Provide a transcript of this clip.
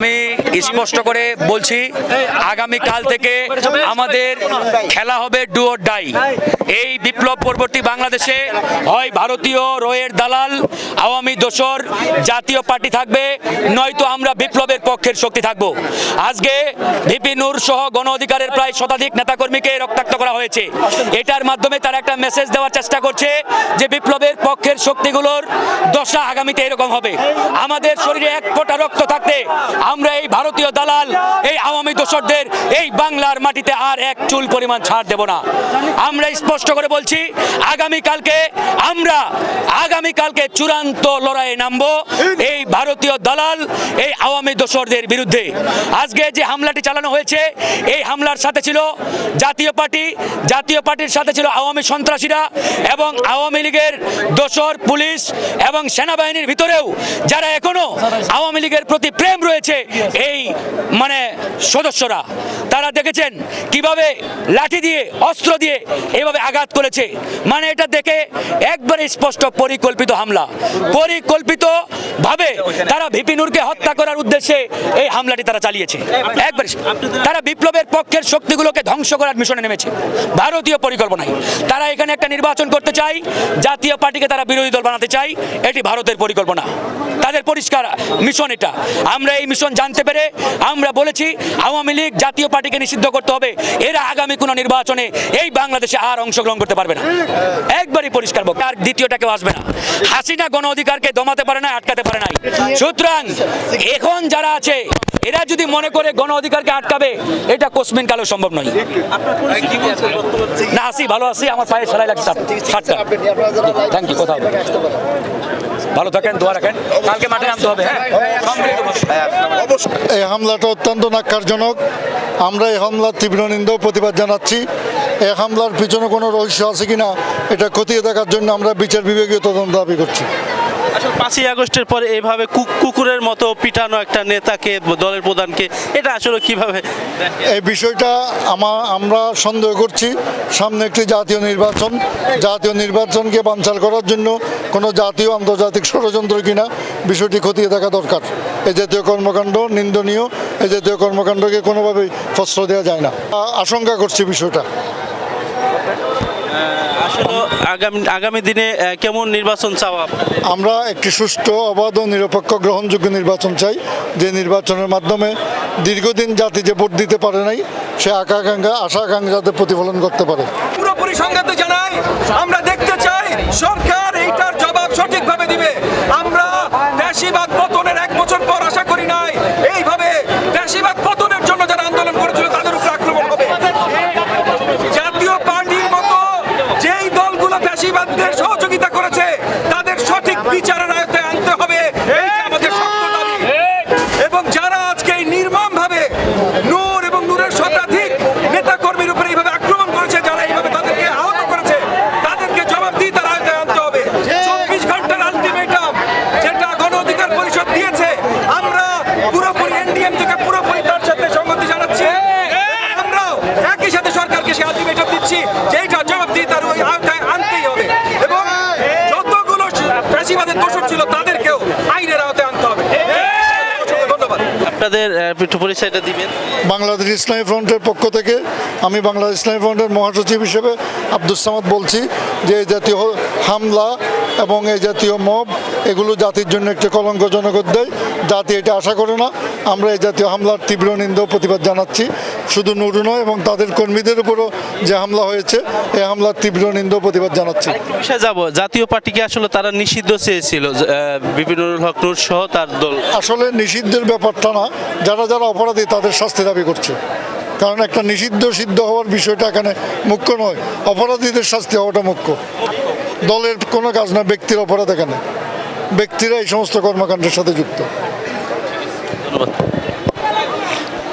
আমি স্পষ্ট করে বলছি আগামী কাল থেকে আমাদের খেলা হবে ডুয়োর ডাই। এই বিপ্লব পরবর্তী বাংলাদেশে হয় ভারতীয় রয়ের দালাল, আওয়ামী দোসর জাতীয় পার্টি থাকবে, নয়তো আমরা বিপ্লবের পক্ষের শক্তি থাকব। আজকে ভিপি নূর সহ গণ অধিকারের প্রায় শতাধিক নেতাকর্মীকে রক্তাক্ত করা হয়েছে। এটার মাধ্যমে তারা একটা মেসেজ দেওয়ার চেষ্টা করছে যে বিপ্লবের পক্ষের শক্তিগুলোর দশা আগামীতে এরকম হবে। আমাদের শরীরে এক ফোঁটা রক্ত থাকতে আমরা এই ভারতীয় দালাল, এই আওয়ামী দোসরদের এই বাংলার মাটিতে আর এক চুল পরিমাণ ছাড় দেব না। আমরা স্পষ্ট করে বলছি আগামী কালকে আমরা আগামী কালকে চূড়ান্ত লড়াইয়ে নামবো। এই ভারতীয় দালাল, এই আওয়ামী দোসরদের বিরুদ্ধে। আজকে যে হামলাটি চালানো হয়েছে, এই হামলার সাথে ছিল জাতীয় পার্টি, জাতীয় পার্টির সাথে ছিল আওয়ামী সন্ত্রাসীরা এবং আওয়ামী লীগের দোসর পুলিশ এবং সেনাবাহিনীর ভিতরেও যারা এখনও আওয়ামী লীগের প্রতি প্রেম রয়েছে এই মানে সদস্যরা, তারা দেখেছেন কীভাবে লাঠি দিয়ে, অস্ত্র দিয়ে এভাবে আঘাত করেছে। মানে এটা দেখে একবারে স্পষ্ট পরিকল্পিত হামলা। পরিকল্পিত ভাবে তারা ভিপি নূরকে হত্যা করার উদ্দেশ্যে এই হামলাটি তারা চালিয়েছে। একবার, তারা বিপ্লবের পক্ষের শক্তিগুলোকে ধ্বংস করার মিশনে নেমেছে। ভারতীয় পরিকল্পনায় তারা এখানে একটা নির্বাচন করতে চায় জাতীয় পার্টিকে তারা বিরোধী দল বানাতে চায় এটি ভারতের পরিকল্পনা। তাদের পরিষ্কার মিশন এটা। আমরা এই মিশন জানতে পেরে আমরা বলেছি আওয়ামী লীগ জাতীয় পার্টিকে নিষিদ্ধ করতে হবে। এরা আগামী কোনো নির্বাচনে এই বাংলাদেশে আর অংশগ্রহণ করতে পারবে না। একবারই পরিষ্কার বক আর দ্বিতীয়টা কেউ আসবে না। হাসিনা গণ অধিকারকে দমাতে পারে না আটকাতে পারে নাই। সুতরাং এখন যারা আছে, এরা যদি মনে করে গণ অধিকারকে আটকাবে, এটা কোসমিন কালো সম্ভব নয়। না আসি ভালো আছি, আমার পায়ে সেলাই লাগছে থ্যাংক ইউ কোথাও ভালো থাকেন, দোয়া রাখেন। কালকে মাঠে নামতে হবে হ্যাঁ? এই হামলাটা অত্যন্ত নাক্কারজনক। আমরা এই হামলার তীব্র নিন্দাও প্রতিবাদ জানাচ্ছি। এই হামলার পিছনে কোনো রহস্য আছে কিনা, এটা খতিয়ে দেখার জন্য আমরা বিচার বিভাগীয় তদন্ত দাবি করছি। পাঁচই আগস্টের পরে এইভাবে কু- কুকুরের মতো পিটানো একটা নেতাকে, দলের প্রধানকে, এটা আসলে কীভাবে এই বিষয়টা আমা, আমরা সন্দেহ করছি। সামনে একটি জাতীয় নির্বাচন, জাতীয় নির্বাচনকে বানচাল করার জন্য কোনো জাতীয় আন্তর্জাতিক ষড়যন্ত্র কিনা, বিষয়টি খতিয়ে দেখা দরকার। এই জাতীয় কর্মকাণ্ড নিন্দনীয় এই জাতীয় কর্মকাণ্ডকে কোনোভাবেই ফসল দেওয়া যায় না। আশঙ্কা করছি বিষয়টা। আসলে আগামী আগামী দিনে কেমন নির্বাচন চাওয়া আমরা একটি সুষ্ঠু অবাধ ও নিরপেক্ষ গ্রহণযোগ্য নির্বাচন চাই। যে নির্বাচনের মাধ্যমে দীর্ঘদিন জাতি যে ভোট দিতে পারে নাই সে আকাঙ্ক্ষা আশা আকাঙ্ক্ষা যাতে প্রতিফলন করতে পারে। পুরোপুরি সংঘাত জানাই আমরা দেখতে চাই সরকার এইটার জবাব সঠিকভাবে দিবে আমরা ফ্যাসিবাদ পতনের এক বছর পর আশা করি নাই এইভাবে ফ্যাসিবাদ পতনের জন্য যারা আন্দোলন করেছিল তাদের উপর আক্রমণ হবে জাতীয় পার্টির মতো যেই দলগুলো ফ্যাসিবাদদের সহযোগিতা করেছে। তাদের সঠিক বিচারের আয়ত্তে আনতে হবে। এবং যারা আজকে এই নির্মমভাবে নূর এবং নূরের শতাধিক নেতা কর্মীর উপরে এইভাবে আক্রমণ করেছে, যারা এইভাবে তাদেরকে আহত করেছে, তাদেরকে জবাব দিয়ে তার আয়তায় আনতে হবে। চব্বিশ ঘণ্টার আলটিমেটাম যেটা গণ অধিকার পরিষদ দিয়েছে, আমরা পুরোপুরি এনডিএম থেকে পুরোপুরি তার সাথে সংগতি জানাচ্ছি। আমরাও একই সাথে সরকারকে সে আলটিমেটাম দিচ্ছি যে এইটা জবাব দিয়ে তার ওই আয়তায় আনতেই হবে এবং যতগুলো ফ্যাসিবাদের দোষর ছিল তাদেরকেও আইনের আওতায় আনতে হবে। ধন্যবাদ। আপনাদের একটু পরিচয়টা দিবেন। বাংলাদেশ ইসলামী ফ্রন্টের পক্ষ থেকে আমি বাংলাদেশ ইসলামী ফ্রন্টের মহাসচিব হিসেবে আব্দুল সামাদ বলছি যে এই জাতীয় হামলা এবং এই জাতীয় মব এগুলো জাতির জন্য একটি কলঙ্কজনক অধ্যায়। জাতি এটা আশা করে না। আমরা এই জাতীয় হামলার তীব্র নিন্দা প্রতিবাদ জানাচ্ছি। শুধু নুরু নয় এবং তাদের কর্মীদের উপরও যে হামলা হয়েছে এই হামলার তীব্র নিন্দা প্রতিবাদ জানাচ্ছি। বিষয়ে যাব। জাতীয় পার্টিকে আসলে তারা নিষিদ্ধ চেয়েছিল আহ, বিপিনুল হক নূর সহ তার দল। আসলে নিষিদ্ধের ব্যাপারটা না। যারা যারা অপরাধী তাদের শাস্তি দাবি করছে। কারণ একটা নিষিদ্ধ সিদ্ধ হওয়ার বিষয়টা এখানে মুখ্য নয়। অপরাধীদের শাস্তি হওয়াটা মুখ্য। দলের কোনো কাজ না ব্যক্তির অপরাধ এখানে। ব্যক্তিরা এই সমস্ত কর্মকাণ্ডের সাথে যুক্ত। ধন্যবাদ।